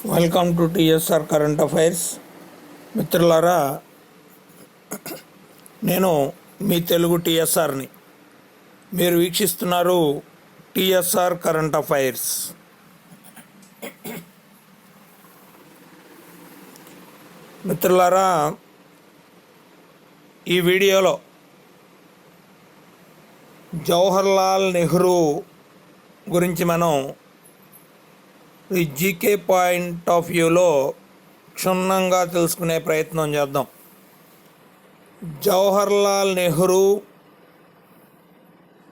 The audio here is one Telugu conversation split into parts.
Welcome to TSR current affairs మిత్రులారా నేను మీ తెలుగు టిఎస్ఆర్ని మీరు వీక్షిస్తున్నారు టిఎస్ఆర్ కరెంట్ అఫైర్స్ మిత్రులారా ఈ వీడియోలో జవహర్లాల్ నెహ్రూ గురించి మనం ఈ జీకే పాయింట్ ఆఫ్ వ్యూలో క్షుణ్ణంగా తెలుసుకునే ప్రయత్నం చేద్దాం. జవహర్లాల్ నెహ్రూ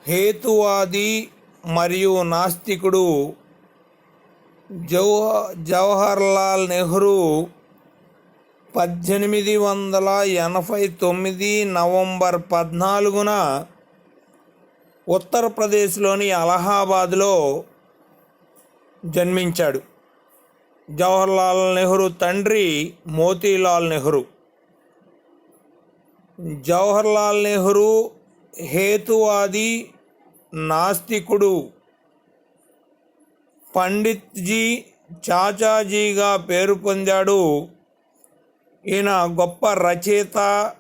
హేతువాది మరియు నాస్తికుడు జవహ జవహర్లాల్ నెహ్రూ పద్దెనిమిది వందల ఎనభై తొమ్మిది నవంబర్ పద్నాలుగున ఉత్తరప్రదేశ్లోని అలహాబాద్లో జన్మించాడు. జవహర్లాల్ నెహ్రూ తండ్రి మోతీలాల్ నెహ్రూ. జవహర్లాల్ నెహ్రూ హేతువాది నాస్తికుడు. పండిత్జీ చాచాజీగా పేరు పొందాడు. ఈయన గొప్ప రచయిత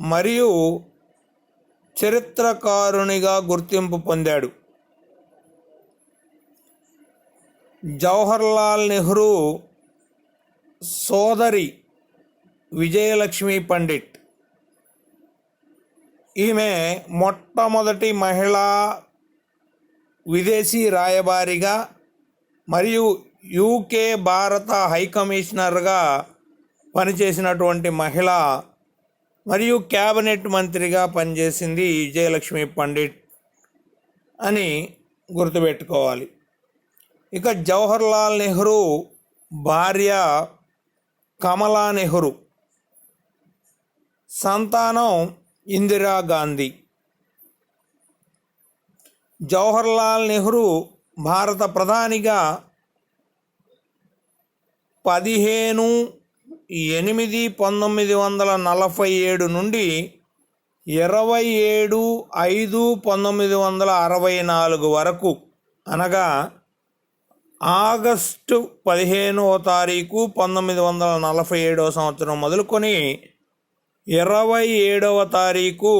మరియు చరిత్రకారునిగా గుర్తింపు పొందాడు. జవహర్లాల్ నెహ్రూ సోదరి విజయలక్ష్మి పండిట్. ఈమె మొట్టమొదటి మహిళా విదేశీ రాయబారిగా మరియు యూకే భారత హై కమిషనర్గా పనిచేసినటువంటి మహిళ మరియు క్యాబినెట్ మంత్రిగా పనిచేసింది విజయలక్ష్మి పండిట్ అని గుర్తుపెట్టుకోవాలి. ఇక జవహర్లాల్ నెహ్రూ భార్య కమలా నెహ్రూ. సంతానం ఇందిరాగాంధీ జవహర్లాల్ నెహ్రూ భారత ప్రధానిగా పదిహేను ఎనిమిది పంతొమ్మిది వందల నలభై ఏడు నుండి ఇరవై ఏడు ఐదు పంతొమ్మిది వందల అరవై నాలుగు వరకు అనగా ఆగస్టు పదిహేనవ తారీఖు పంతొమ్మిది వందల నలభై ఏడవ సంవత్సరం మొదలుకొని ఇరవై ఏడవ తారీఖు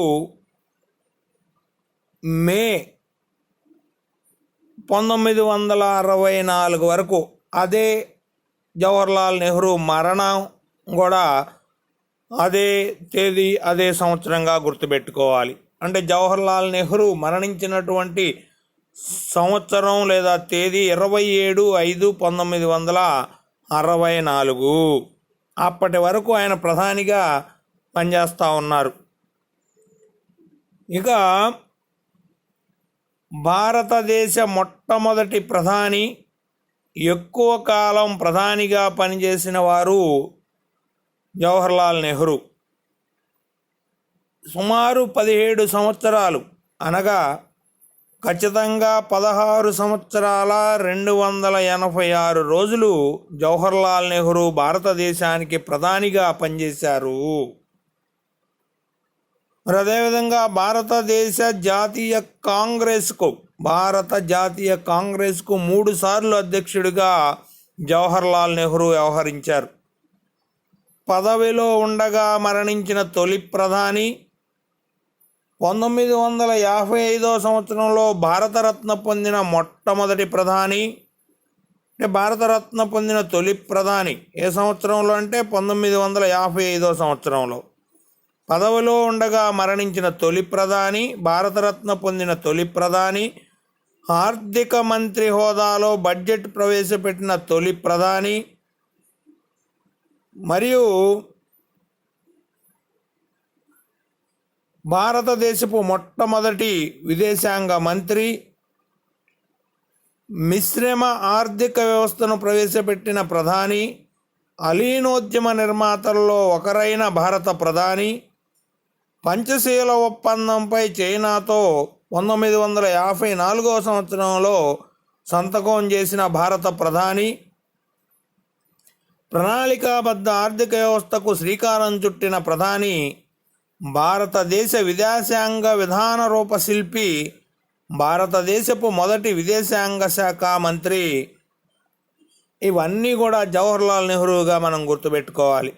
మే పంతొమ్మిది వందల అరవై నాలుగు వరకు అదే జవహర్లాల్ నెహ్రూ మరణం కూడా అదే తేదీ అదే సంవత్సరంగా గుర్తుపెట్టుకోవాలి. అంటే జవహర్లాల్ నెహ్రూ మరణించినటువంటి సంవత్సరం లేదా తేదీ ఇరవై ఏడు ఐదు పంతొమ్మిది వందల అరవై నాలుగు. అప్పటి వరకు ఆయన ప్రధానిగా పనిచేస్తూ ఉన్నారు. ఇక భారతదేశ మొట్టమొదటి ప్రధాని ఎక్కువ కాలం ప్రధానిగా పనిచేసిన వారు జవహర్లాల్ నెహ్రూ. సుమారు పదిహేడు సంవత్సరాలు అనగా ఖచ్చితంగా పదహారు సంవత్సరాల రెండు వందల ఎనభై ఆరు రోజులు జవహర్లాల్ నెహ్రూ భారతదేశానికి ప్రధానిగా పనిచేశారు. మరి అదేవిధంగా భారతదేశ జాతీయ కాంగ్రెస్కు భారత జాతీయ కాంగ్రెస్కు మూడు సార్లు అధ్యక్షుడిగా జవహర్లాల్ నెహ్రూ వ్యవహరించారు. పదవిలో ఉండగా మరణించిన తొలి ప్రధాని పంతొమ్మిది వందల యాభై ఐదో సంవత్సరంలో భారతరత్న పొందిన మొట్టమొదటి ప్రధాని అంటే భారతరత్న పొందిన తొలి ప్రధాని ఏ సంవత్సరంలో అంటే పంతొమ్మిది వందల యాభై ఐదో సంవత్సరంలో. పదవిలో ఉండగా మరణించిన తొలి ప్రధాని భారతరత్న పొందిన తొలి ప్రధాని ఆర్థిక మంత్రి హోదాలో బడ్జెట్ ప్రవేశపెట్టిన తొలి ప్రధాని మరియు భారతదేశపు మొట్టమొదటి విదేశాంగ మంత్రి మిశ్రమ ఆర్థిక వ్యవస్థను ప్రవేశపెట్టిన ప్రధాని అలీనోద్యమ నిర్మాతల్లో ఒకరైన భారత ప్రధాని పంచశీల ఒప్పందంపై చైనాతో పంతొమ్మిది వందల యాభై నాలుగో సంవత్సరంలో సంతకం చేసిన భారత ప్రధాని ప్రణాళికాబద్ధ ఆర్థిక వ్యవస్థకు శ్రీకారం చుట్టిన ప్రధాని భారతదేశ విదేశాంగ విధాన రూపశిల్పి భారతదేశపు మొదటి విదేశాంగ శాఖ మంత్రి. ఇవన్నీ కూడా జవహర్లాల్ నెహ్రూగా మనం గుర్తుపెట్టుకోవాలి.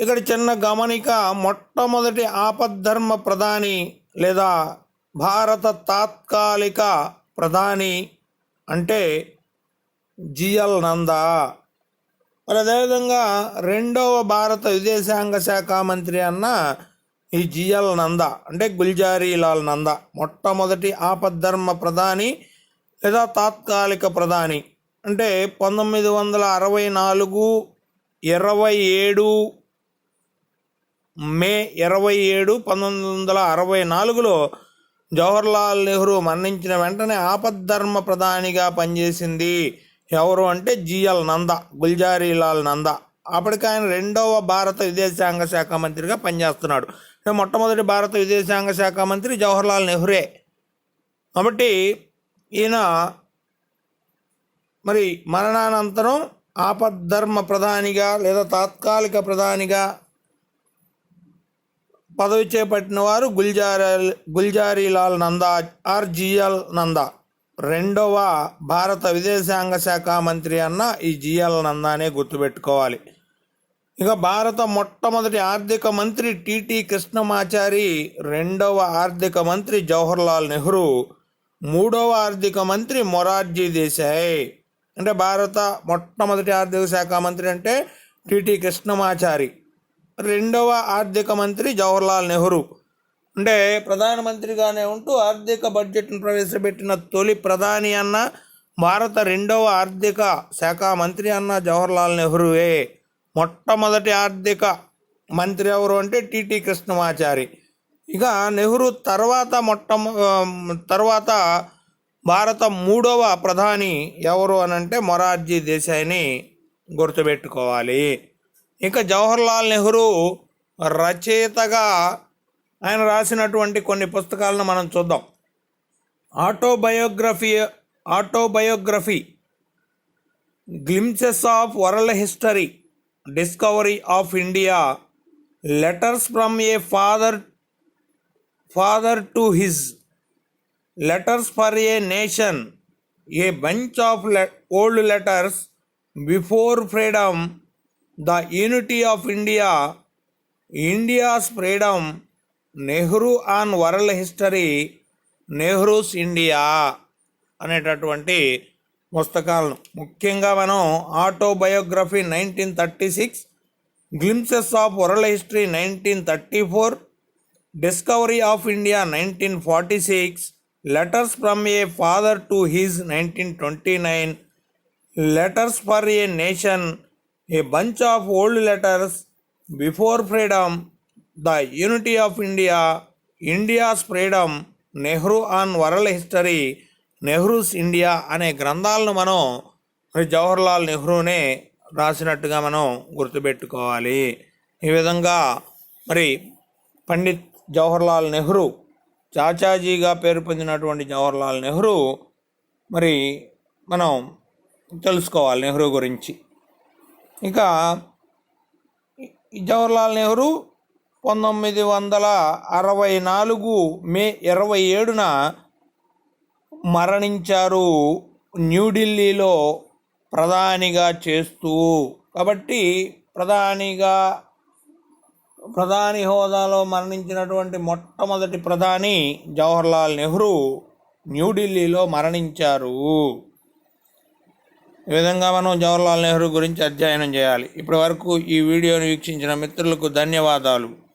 ఇక్కడ చిన్న గమనిక మొట్టమొదటి ఆపద్ధర్మ ప్రధాని లేదా భారత తాత్కాలిక ప్రధాని అంటే జిఎల్ నందా. మరి అదేవిధంగా రెండవ భారత విదేశాంగ శాఖ మంత్రి అన్న ఈ జిఎల్ నంద అంటే గుల్జారీలాల్ నంద మొట్టమొదటి ఆపద్ధర్మ ప్రధాని లేదా తాత్కాలిక ప్రధాని. అంటే పంతొమ్మిది వందల అరవై నాలుగు ఇరవై ఏడు మే ఇరవై ఏడు పంతొమ్మిది వందల అరవై నాలుగులో జవహర్లాల్ నెహ్రూ మరణించిన వెంటనే ఆపద్ధర్మ ప్రధానిగా పనిచేసింది ఎవరు అంటే జిఎల్ నంద గుల్జారీలాల్ నంద. అప్పటికి ఆయన రెండవ భారత విదేశాంగ శాఖ మంత్రిగా పనిచేస్తున్నాడు. అంటే మొట్టమొదటి భారత విదేశాంగ శాఖ మంత్రి జవహర్లాల్ నెహ్రూరే కాబట్టి ఈయన మరి మరణానంతరం ఆపద్ధర్మ ప్రధానిగా లేదా తాత్కాలిక ప్రధానిగా పదవి చేపట్టిన వారు గుల్జారీ గుల్జారీలాల్ నందా ఆర్జిఎల్ నందా. రెండవ భారత విదేశాంగ శాఖ మంత్రి అన్న ఈ జిఎల్ నందానే గుర్తుపెట్టుకోవాలి. ఇక భారత మొట్టమొదటి ఆర్థిక మంత్రి టిటి కృష్ణమాచారి రెండవ ఆర్థిక మంత్రి జవహర్లాల్ నెహ్రూ మూడవ ఆర్థిక మంత్రి మొరార్జీ దేశాయ్. అంటే భారత మొట్టమొదటి ఆర్థిక శాఖ మంత్రి అంటే టిటి కృష్ణమాచారి. రెండవ ఆర్థిక మంత్రి జవహర్లాల్ నెహ్రూ. అంటే ప్రధానమంత్రిగానే ఉంటూ ఆర్థిక బడ్జెట్ను ప్రవేశపెట్టిన తొలి ప్రధాని అన్న భారత రెండవ ఆర్థిక శాఖ మంత్రి అన్న జవహర్లాల్ నెహ్రూవే మొట్టమొదటి ఆర్థిక మంత్రి ఎవరు అంటే టిటి కృష్ణమాచారి. ఇక నెహ్రూ తర్వాత మొట్ట తర్వాత భారత మూడవ ప్రధాని ఎవరు అని అంటే మొరార్జీ దేశాయిని గుర్తుపెట్టుకోవాలి. ఇక జవహర్లాల్ నెహ్రూ రచయితగా ఆయన రాసినటువంటి కొన్ని పుస్తకాలను మనం చూద్దాం. Autobiography autobiography glimpses of world history discovery of India letters from a father father to his letters for a nation a bunch of old letters before freedom the unity of India India's freedom Nehru on world history Nehru's India అనేటటువంటి పుస్తకాలను. ముఖ్యంగా మనం autobiography nineteen thirty six glimpses of world history nineteen thirty four discovery of India nineteen forty six letters from a father to his nineteen twenty nine letters for a nation a bunch of old letters before freedom the unity of India India's freedom Nehru on world history Nehru's India అనే గ్రంథాలను మనం మరి జవహర్లాల్ నెహ్రూనే రాసినట్టుగా మనం గుర్తుపెట్టుకోవాలి. ఈ విధంగా మరి పండిత్ జవహర్లాల్ నెహ్రూ చాచాజీగా పేరు పొందినటువంటి జవహర్లాల్ నెహ్రూ మరి మనం తెలుసుకోవాలి నెహ్రూ గురించి. ఇంకా జవహర్లాల్ నెహ్రూ పంతొమ్మిది వందల అరవై నాలుగు మే ఇరవై ఏడున మరణించారు న్యూఢిల్లీలో ప్రధానిగా చేస్తూ. కాబట్టి ప్రధానిగా ప్రధాని హోదాలో మరణించినటువంటి మొట్టమొదటి ప్రధాని జవహర్లాల్ నెహ్రూ న్యూఢిల్లీలో మరణించారు. ఈ విధంగా మనం జవహర్లాల్ నెహ్రూ గురించి అధ్యయనం చేయాలి. ఇప్పటి వరకు ఈ వీడియోను వీక్షించిన మిత్రులకు ధన్యవాదాలు.